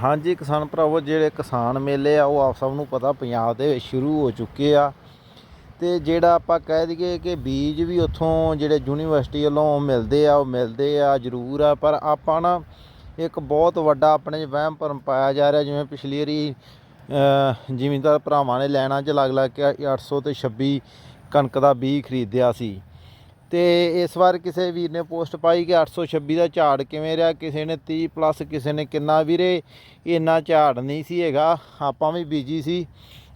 ਹਾਂਜੀ ਕਿਸਾਨ ਭਰਾਵੋ ਜਿਹੜੇ ਕਿਸਾਨ ਮੇਲੇ ਆ ਉਹ ਆਪ ਸਭ ਨੂੰ ਪਤਾ ਪੰਜਾਬ ਦੇ ਵਿੱਚ ਸ਼ੁਰੂ ਹੋ ਚੁੱਕੇ ਆ। ਤੇ ਜਿਹੜਾ ਆਪਾਂ ਕਹਿ ਦਈਏ ਕਿ ਬੀਜ ਵੀ ਉੱਥੋਂ ਜਿਹੜੇ ਯੂਨੀਵਰਸਿਟੀ ਵੱਲੋਂ ਮਿਲਦੇ ਆ ਉਹ ਮਿਲਦੇ ਆ ਜ਼ਰੂਰ ਆ। ਪਰ ਆਪਾਂ ਨਾ ਇੱਕ ਬਹੁਤ ਵੱਡਾ ਆਪਣੇ ਵਹਿਮ ਭਰਮ ਪਾਇਆ ਜਾ ਰਿਹਾ ਜਿਵੇਂ ਪਿਛਲੀ ਵਾਰੀ ਅ, ਜ਼ਿਮੀਂਦਾਰ ਭਰਾਵਾਂ ਨੇ ਲੈਣਾ 'ਚ ਲੱਗ ਲੱਗ ਕੇ 800 ਤੇ 26 ਕਣਕ ਦਾ ਬੀਜ ਖਰੀਦਿਆ ਸੀ। ਤੇ ਇਸ ਵਾਰ ਕਿਸੇ ਵੀਰ ਨੇ ਪੋਸਟ ਪਾਈ ਕਿ 826 ਦਾ ਝਾੜ ਕਿਵੇਂ ਰਿਹਾ, ਕਿਸੇ ਨੇ 30 ਪਲੱਸ ਕਿਸੇ ਨੇ ਕਿੰਨਾ? ਵੀਰੇ, ਇੰਨਾ ਝਾੜ ਨਹੀਂ ਸੀ ਹੈਗਾ। ਆਪਾਂ ਵੀ ਬੀਜੀ ਸੀ।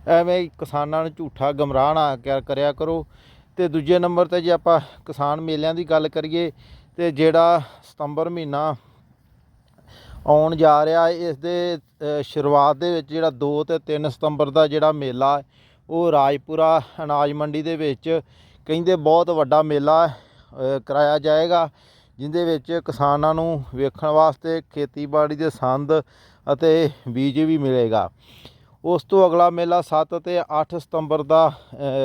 ਐਵੇਂ ਕਿਸਾਨਾਂ ਨੂੰ ਝੂਠਾ ਗਮਰਾਹ ਨਾ ਕਿਆ ਕਰਿਆ ਕਰੋ। ਤੇ ਦੂਜੇ ਨੰਬਰ ਤੇ ਜੇ ਆਪਾਂ ਕਿਸਾਨ ਮੇਲਿਆਂ ਦੀ ਗੱਲ ਕਰੀਏ, ਤੇ ਜਿਹੜਾ ਸਤੰਬਰ ਮਹੀਨਾ ਆਉਣ ਜਾ ਰਿਹਾ, ਇਸ ਦੇ ਸ਼ੁਰੂਆਤ ਦੇ ਵਿੱਚ ਜਿਹੜਾ 2 ਤੇ 3 ਸਤੰਬਰ ਦਾ ਜਿਹੜਾ ਮੇਲਾ, ਉਹ ਰਾਜਪੁਰਾ ਅਨਾਜ ਮੰਡੀ ਦੇ ਵਿੱਚ ਕਹਿੰਦੇ ਬਹੁਤ ਵੱਡਾ ਮੇਲਾ ਕਰਾਇਆ ਜਾਏਗਾ, ਜਿੰਦੇ ਵਿੱਚ ਕਿਸਾਨਾਂ ਨੂੰ ਵੇਖਣ ਵਾਸਤੇ ਖੇਤੀਬਾੜੀ ਦੇ ਸੰਦ ਅਤੇ ਬੀਜ ਵੀ ਮਿਲੇਗਾ। ਉਸ ਤੋਂ ਅਗਲਾ ਮੇਲਾ 7 ਅਤੇ 8 ਸਤੰਬਰ ਦਾ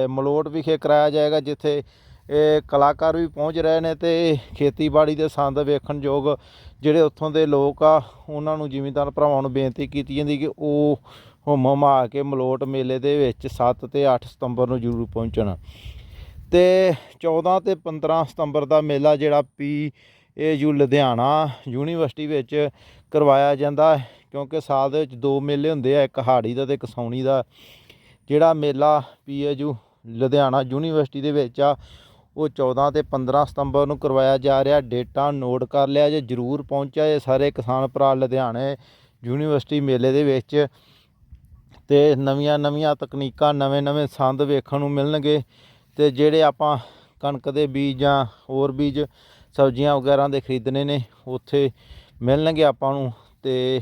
ਮਲੋਟ ਵਿਖੇ ਕਰਾਇਆ ਜਾਏਗਾ, ਜਿੱਥੇ ਇਹ ਕਲਾਕਾਰ ਵੀ ਪਹੁੰਚ ਰਹੇ ਨੇ ਤੇ ਖੇਤੀਬਾੜੀ ਦੇ ਸੰਦ ਵੇਖਣ ਯੋਗ ਜਿਹੜੇ ਉੱਥੋਂ ਦੇ ਲੋਕ ਆ, ਉਹਨਾਂ ਨੂੰ ਜ਼ਿਮੀਂਦਾਰ ਭਰਾਵਾਂ ਨੂੰ ਬੇਨਤੀ ਕੀਤੀ ਜਾਂਦੀ ਕਿ ਉਹ ਹੁਮ ਹੁਮਾ ਕੇ ਮਲੋਟ ਮੇਲੇ ਦੇ ਵਿੱਚ 7 ਤੇ 8 ਸਤੰਬਰ ਨੂੰ ਜ਼ਰੂਰ ਪਹੁੰਚਣ। ਤੇ 14 ਤੇ 15 ਸਤੰਬਰ ਦਾ ਮੇਲਾ ਜਿਹੜਾ P A U Ludhiana university ਵਿੱਚ ਕਰਵਾਇਆ ਜਾਂਦਾ ਕਿਉਂਕਿ ਸਾਲ ਦੇ ਵਿੱਚ ਦੋ ਮੇਲੇ ਹੁੰਦੇ ਆ, ਇੱਕ ਹਾੜੀ ਦਾ ਤੇ ਇੱਕ ਸਾਉਣੀ ਦਾ। ਜਿਹੜਾ ਮੇਲਾ P A U Ludhiana university ਦੇ ਵਿੱਚ ਆ, ਉਹ 14 ਤੇ 15 ਸਤੰਬਰ ਨੂੰ ਕਰਵਾਇਆ ਜਾ ਰਿਹਾ। ਡੇਟਾ ਨੋਟ ਕਰ ਲਿਆ ਜੇ ਜਰੂਰ ਪਹੁੰਚਿਆ ਜੇ ਸਾਰੇ ਕਿਸਾਨ ਭਰਾ ਲੁਧਿਆਣੇ ਯੂਨੀਵਰਸਿਟੀ ਮੇਲੇ ਦੇ ਵਿੱਚ। ਤੇ ਨਵੀਆਂ ਨਵੀਆਂ ਤਕਨੀਕਾਂ ਨਵੇਂ ਨਵੇਂ ਸੰਦ ਵੇਖਣ ਨੂੰ ਮਿਲਣਗੇ। ਤੇ ਜਿਹੜੇ ਆਪਾਂ ਕਣਕ ਦੇ ਬੀਜ ਜਾਂ ਹੋਰ ਬੀਜ ਸਬਜ਼ੀਆਂ ਵਗੈਰਾ ਦੇ ਖਰੀਦਣੇ ਨੇ, ਉੱਥੇ ਮਿਲਣਗੇ ਆਪਾਂ ਨੂੰ ਤੇ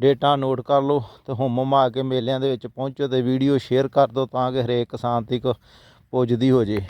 ਡੇਟਾ ਨੋਟ ਕਰ ਲਓ ਤੇ ਹੁਮ ਹੁਮਾ ਕੇ ਮੇਲਿਆਂ ਦੇ ਵਿੱਚ ਪਹੁੰਚੋ ਤੇ ਵੀਡੀਓ ਸ਼ੇਅਰ ਕਰ ਦਿਓ ਤਾਂ ਕਿ ਹਰੇਕ ਕਿਸਾਨ ਤੱਕ ਪੁੱਜਦੀ ਹੋ ਜੇ।